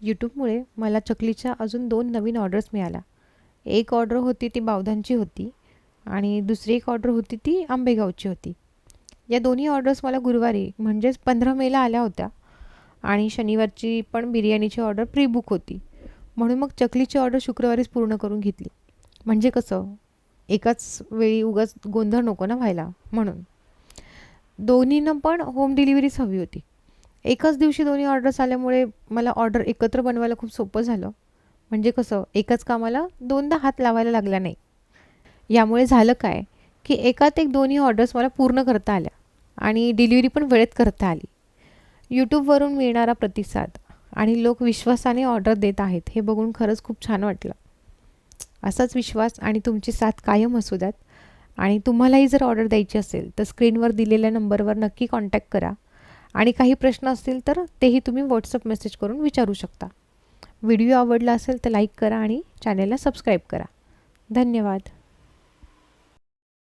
यूट्यूबमुळे मला चकलीच्या अजून दोन नवीन ऑर्डर्स मिळाल्या. एक ऑर्डर होती ती बावधांची होती आणि दुसरी एक ऑर्डर होती ती आंबेगावची होती. या दोन्ही ऑर्डर्स मला गुरुवारी म्हणजेच पंधरा मेला आल्या होत्या आणि शनिवारची पण बिर्याणीची ऑर्डर प्री बुक होती. म्हणून मग चकलीची ऑर्डर शुक्रवारीच पूर्ण करून घेतली. म्हणजे कसं? एकाच वेळी उगाच गोंधळ नको ना व्हायला म्हणून. दोन्हीनं पण होम डिलिव्हरीच हवी होती. एकाच दिवशी दोन्ही ऑर्डर्स आल्यामुळे मला ऑर्डर एकत्र बनवायला खूप सोपं झालं. म्हणजे कसं एकाच कामाला दोनदा हात लावायला लागला नाही. यामुळे झालं काय की एकात एक दोन्ही ऑर्डर्स मला पूर्ण करता आल्या आणि डिलिव्हरी पण वेळेत करता आली. यूट्यूबवरून मिळणारा प्रतिसाद आणि लोक विश्वासाने ऑर्डर देत आहेत हे बघून खरंच खूप छान वाटलं. असाच विश्वास आणि तुमची साथ कायम असू द्यात. आणि तुम्हालाही जर ऑर्डर द्यायची असेल तर स्क्रीनवर दिलेल्या नंबरवर नक्की कॉन्टॅक्ट करा. आणि काही प्रश्न असतील तर तेही तुम्ही व्हॉट्सअप मेसेज करून विचारू शकता. व्हिडिओ आवडला असेल तर लाईक करा आणि चॅनेलला सबस्क्राईब करा. धन्यवाद.